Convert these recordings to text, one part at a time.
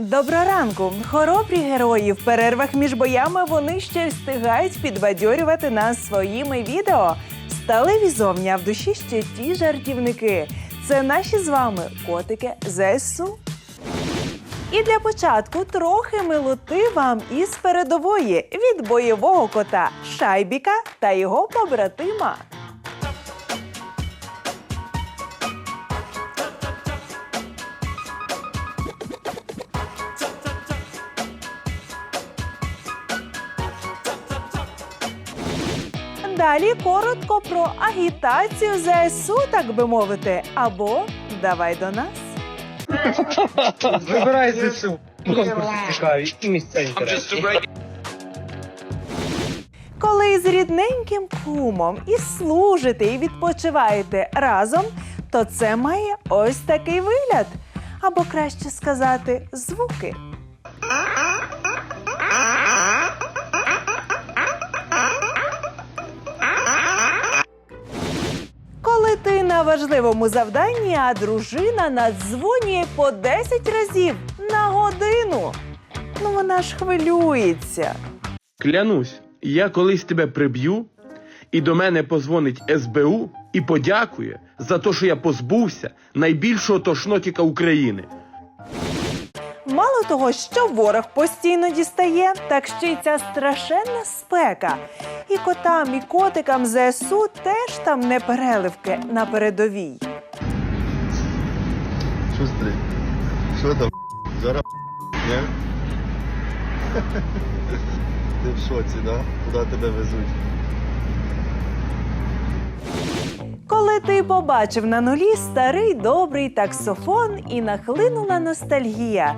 Доброго ранку! Хоробрі герої в перервах між боями вони ще встигають підбадьорювати нас своїми відео. Сталеві зовні, а в душі ще ті жартівники. Це наші з вами котики ЗСУ. І для початку трохи милоти вам із передової від бойового кота Шайбіка та його побратима. Далі коротко про агітацію ЗСУ, так би мовити, або давай до нас. Вибирай ЗСУ. Конкурси цікаві і місця інтересні. Коли з рідненьким кумом і служите, і відпочиваєте разом, то це має ось такий вигляд. Або краще сказати, звуки. Важливому завданні, а дружина надзвонює по 10 разів на годину. Ну вона ж хвилюється. Клянусь, я колись тебе приб'ю, і до мене позвонить СБУ і подякує за те, що я позбувся найбільшого тошнотіка України. Мало того, що ворог постійно дістає, так ще й ця страшенна спека. І котам, і котикам ЗСУ теж там не переливки на передовій. Шустрий. Що там? Зараз ні? Ти в шоці, да? Куди тебе везуть? Коли ти побачив на нулі старий добрий таксофон і нахлинула ностальгія,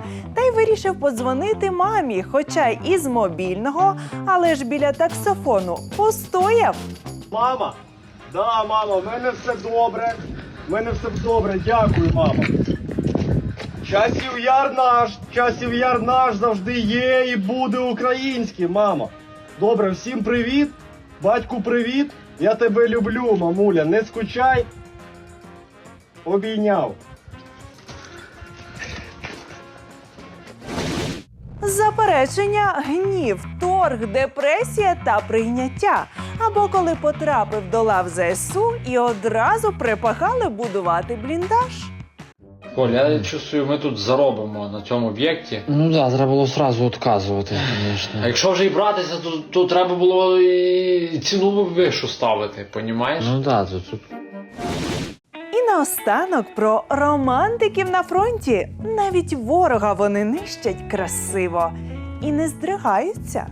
вирішив подзвонити мамі, хоча й із мобільного, але ж біля таксофону постояв. Мама, да, мама, в мене все добре. В мене все добре, дякую, мама. Часів яр наш, часів яр наш завжди є і буде український, мама. Добре, всім привіт. Батьку, привіт. Я тебе люблю, мамуля, не скучай. Обійняв. Заперечення, гнів, торг, депресія та прийняття. Або коли потрапив до лав ЗСУ і одразу припахали будувати бліндаж. Коль, я чувствую, ми тут заробимо на цьому об'єкті. Ну так, да, треба було одразу відказувати, звісно. А якщо вже і братися, то, то треба було і ціну вишу ставити, понімаєш? Ну так, да, тут. І наостанок про романтиків на фронті. Навіть ворога вони нищать красиво і не здригаються.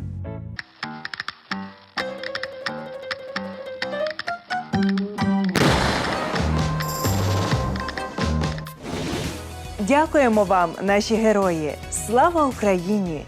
Дякуємо вам, наші герої! Слава Україні!